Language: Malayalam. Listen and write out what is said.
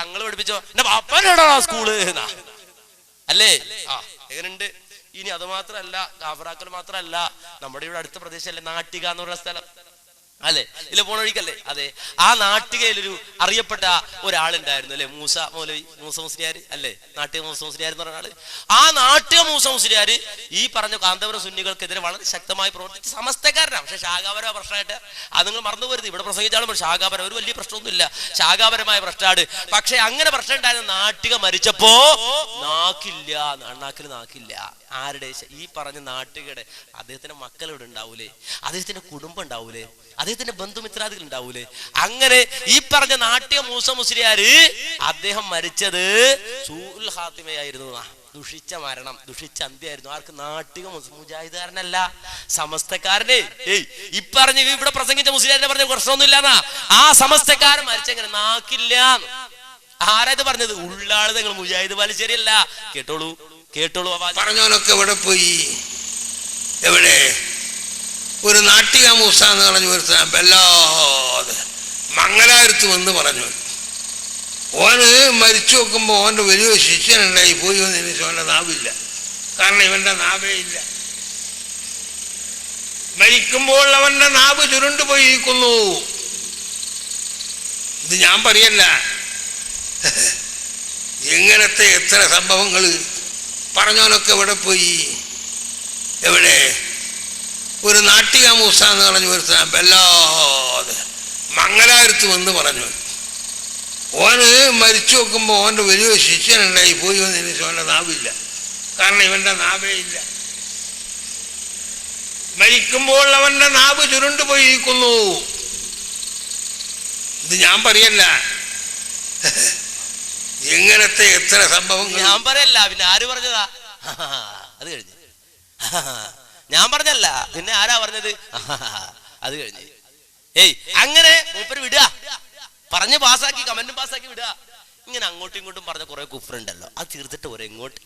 തങ്ങൾ പഠിപ്പിച്ചോ? എന്റെ പാപ്പനാണോ സ്കൂൾ. അല്ലേ? ആ എങ്ങനെയുണ്ട്? ഇനി അത് മാത്രമല്ല കാഫറാക്കൽ മാത്രമല്ല നമ്മുടെ ഇവിടെ അടുത്ത പ്രദേശമല്ലേ നാട്ടിക എന്ന് പറയുന്ന സ്ഥലം. അല്ലെ? ഇതിൽ പോണ വഴിക്കല്ലേ? അതെ. ആ നാട്ടികയിലൊരു അറിയപ്പെട്ട ഒരാളുണ്ടായിരുന്നു അല്ലെ? മൂസ മൗലവി മൂസ മുസ്ലിയാർ അല്ലേ? നാട്ടിക മൂസ മുസ്ലിയാർ എന്ന് പറഞ്ഞ ആൾ. ആ നാട്ടിക മൂസ മുസ്ലിയാർ ഈ പറഞ്ഞ കാന്തപുരം സുന്നികൾക്കെതിരെ വളരെ ശക്തമായി പ്രവർത്തിച്ച് സമസ്തക്കാരനാണ്. പക്ഷെ ശാഖാപര പ്രശ്നമായിട്ട് അത് നിങ്ങൾ മറന്നു പോരുത്. ഇവിടെ പ്രസംഗിച്ചാലും ശാഖാപരം ഒരു വലിയ പ്രശ്നമൊന്നുമില്ല. ശാഖാപരമായ പ്രശ്നമാണ്. പക്ഷെ അങ്ങനെ പ്രശ്നം ഉണ്ടായിരുന്ന നാട്ടിക മരിച്ചപ്പോ നാക്കില്ല നാക്കിൽ നാക്കില്ല. ആരുടെ ഈ പറഞ്ഞ നാട്ടികയുടെ അദ്ദേഹത്തിന്റെ മക്കൾ ഇവിടെ ഉണ്ടാവൂലേ? അദ്ദേഹത്തിന്റെ കുടുംബം ഉണ്ടാവൂലേ? അദ്ദേഹത്തിന്റെ ബന്ധുമിത്രാദികൾ ഉണ്ടാവൂലേ? അങ്ങനെ ഈ പറഞ്ഞ നാട്യ മൂസ മുസ്ലിയാര് അദ്ദേഹം മരിച്ചത് സൂൽ ഹാത്തിമയായിരുന്നു. ദുഷിച്ച മരണം ദുഷിച്ച അന്ത്യമായിരുന്നു ആർക്ക്? നാട്ടിക മുജാഹിദാരനല്ല സമസ്തക്കാരനെ. ഏയ് ഈ പറഞ്ഞ ഇവിടെ പ്രസംഗിച്ച മുസ്ലിയാരെ പറഞ്ഞ പ്രശ്നമൊന്നും ഇല്ലാന്നാ ആ സമസ്തക്കാരൻ മരിച്ചെങ്ങനെ? നാക്കില്ല. ആരാ ഇത് പറഞ്ഞത്? ഉള്ളാൾ നിങ്ങൾ മുജാഹിദ് പാലിശ്ശേരിയല്ല കേട്ടോളൂ കേട്ടോളൂ പറഞ്ഞോലൊക്കെ എവിടെ പോയി? എവിടെ? ഒരു നാട്ടിക മൂസ എന്ന് പറഞ്ഞു ഒരുത്തൻ വല്ലാതെ മംഗലാപുരത്ത് വന്ന് പറഞ്ഞു. ഓന് മരിച്ചു നോക്കുമ്പോൾ ഓന്റെ വലിയ ശിഷ്യനുണ്ടായി പോയി വന്നതിന് ശേഷം അവന്റെ നാവില്ല. കാരണം ഇവന്റെ നാവേ ഇല്ല. മരിക്കുമ്പോൾ അവന്റെ നാവ് ചുരുണ്ടു പോയിരിക്കുന്നു ഇത് ഞാൻ പറയല്ല. ഇങ്ങനത്തെ എത്ര സംഭവങ്ങൾ പറഞ്ഞവനൊക്കെ എവിടെ പോയി? എവിടെ? ഒരു നാട്ടിക മൂസ എന്ന് പറഞ്ഞു ഒരുത്തൻ വല്ലാതെ മംഗലാപുരത്ത് വന്ന് പറഞ്ഞു. ഓന് മരിച്ചു നോക്കുമ്പോൾ ഓന്റെ വലിയ ശിഷ്യനുണ്ടായി പോയി വന്നതിന് ശേഷം അവന്റെ നാവില്ല. കാരണം ഇവന്റെ നാവേ ഇല്ല. മരിക്കുമ്പോൾ അവന്റെ നാവ് ചുരുണ്ടു പോയിരിക്കുന്നു ഇത് ഞാൻ പറയല്ല. ഇങ്ങനത്തെ എത്ര സംഭവങ്ങൾ ഞാൻ പറയല്ല പിന്നെ ആര് പറഞ്ഞതാ? അത് കഴിഞ്ഞ്. ഞാൻ പറഞ്ഞല്ല. പിന്നെ ആരാ പറഞ്ഞത്? അത് കഴിഞ്ഞ്. ഏയ് അങ്ങനെ മൂപ്പര് വിടുക. പറഞ്ഞ് പാസ്സാക്കി കമന്റും പാസ്സാക്കി വിടുക. ഇങ്ങനെ അങ്ങോട്ടും ഇങ്ങോട്ടും പറഞ്ഞ കുറെ കുഫറുണ്ടല്ലോ അത് തീർത്തിട്ട് ഒരു ഇങ്ങോട്ട്